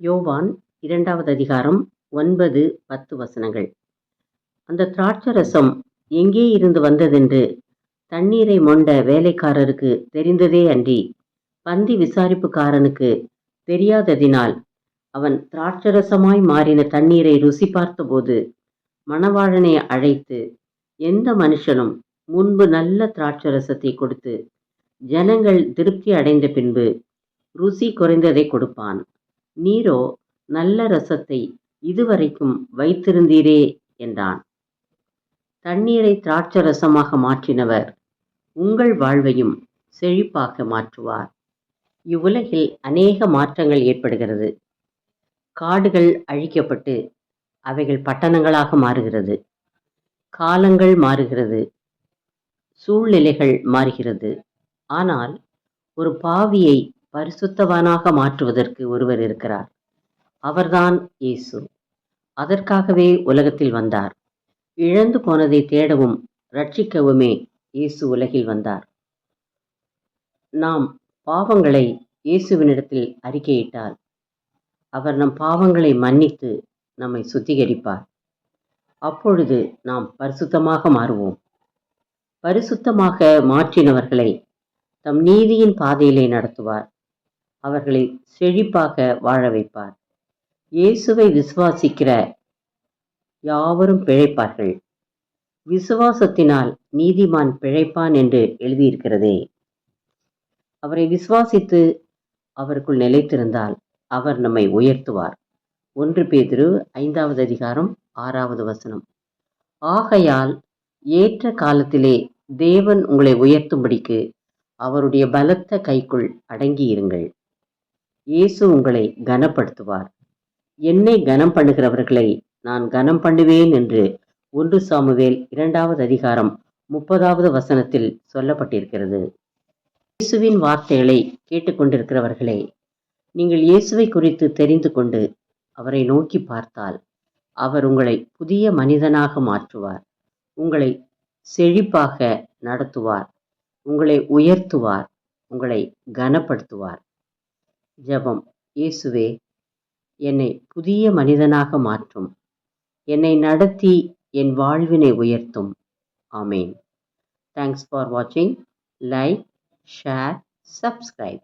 யோவான் இரண்டாவது அதிகாரம் ஒன்பது பத்து வசனங்கள். அந்த திராட்சரசம் எங்கே இருந்து வந்ததென்று தண்ணீரை மொண்ட வேலைக்காரருக்கு தெரிந்ததே அன்றி பந்தி விசாரிப்புக்காரனுக்கு தெரியாததினால் அவன் திராட்சரசமாய் மாறின தண்ணீரை ருசி பார்த்தபோது மணவாழனை அழைத்து எந்த மனுஷனும் முன்பு நல்ல திராட்சரசத்தை கொடுத்து ஜனங்கள் திருப்தி அடைந்த பின்பு ருசி குறைந்ததை கொடுப்பான். நீரோ நல்ல ரசத்தை இதுவரைக்கும் வைத்திருந்தீரே என்றான். தண்ணீரை திராட்சரசமாக மாற்றினவர் உங்கள் வாழ்வையும் செழிப்பாக மாற்றுவார். இவ்வுலகில் அநேக மாற்றங்கள் ஏற்படுகிறது. காடுகள் அழிக்கப்பட்டு அவைகள் பட்டணங்களாக மாறுகிறது. காலங்கள் மாறுகிறது. சூழ்நிலைகள் மாறுகிறது. ஆனால் ஒரு பாவியை பரிசுத்தவானாக மாற்றுவதற்கு ஒருவர் இருக்கிறார். அவர்தான் இயேசு. அதற்காகவே உலகத்தில் வந்தார். இழந்து போனதை தேடவும் ரட்சிக்கவுமே இயேசு உலகில் வந்தார். நாம் பாவங்களை இயேசுவினிடத்தில் அறிக்கையிட்டால் அவர் நம் பாவங்களை மன்னித்து நம்மை சுத்திகரிப்பார். அப்பொழுது நாம் பரிசுத்தமாக மாறுவோம். பரிசுத்தமாக மாற்றினவர்களை தம் நீதியின் பாதையிலே நடத்துவார். அவர்களை செழிப்பாக வாழ வைப்பார். இயேசுவை விசுவாசிக்கிற யாவரும் பிழைப்பார்கள். விசுவாசத்தினால் நீதிமான் பிழைப்பான் என்று எழுதியிருக்கிறதே. அவரை விசுவாசித்து அவருக்குள் நிலைத்திருந்தால் அவர் நம்மை உயர்த்துவார். ஒன்று பேதிரு ஐந்தாவது அதிகாரம் ஆறாவது வசனம். ஆகையால் ஏற்ற காலத்திலே தேவன் உங்களை உயர்த்தும்படிக்கு அவருடைய பலத்த கைக்குள் அடங்கியிருங்கள். இயேசு உங்களை கனப்படுத்துவார். என்னை கனம் பண்ணுகிறவர்களை நான் கனம் பண்ணுவேன் என்று ஒன்று சாமுவேல் இரண்டாவது அதிகாரம் முப்பதாவது வசனத்தில் சொல்லப்பட்டிருக்கிறது. இயேசுவின் வார்த்தைகளை கேட்டுக்கொண்டிருக்கிறவர்களே நீங்கள் இயேசுவை குறித்து தெரிந்து கொண்டு அவரை நோக்கி பார்த்தால் அவர் உங்களை புதிய மனிதனாக மாற்றுவார். உங்களை செழிப்பாக நடத்துவார். உங்களை உயர்த்துவார். உங்களை கனப்படுத்துவார். ஜெபம். இயேசுவே என்னை புதிய மனிதனாக மாற்றும். என்னை நடத்தி என் வாழ்வினை உயர்த்தும். ஆமேன். தேங்க்ஸ் ஃபார் வாட்சிங் லைக் ஷேர் சப்ஸ்கிரைப்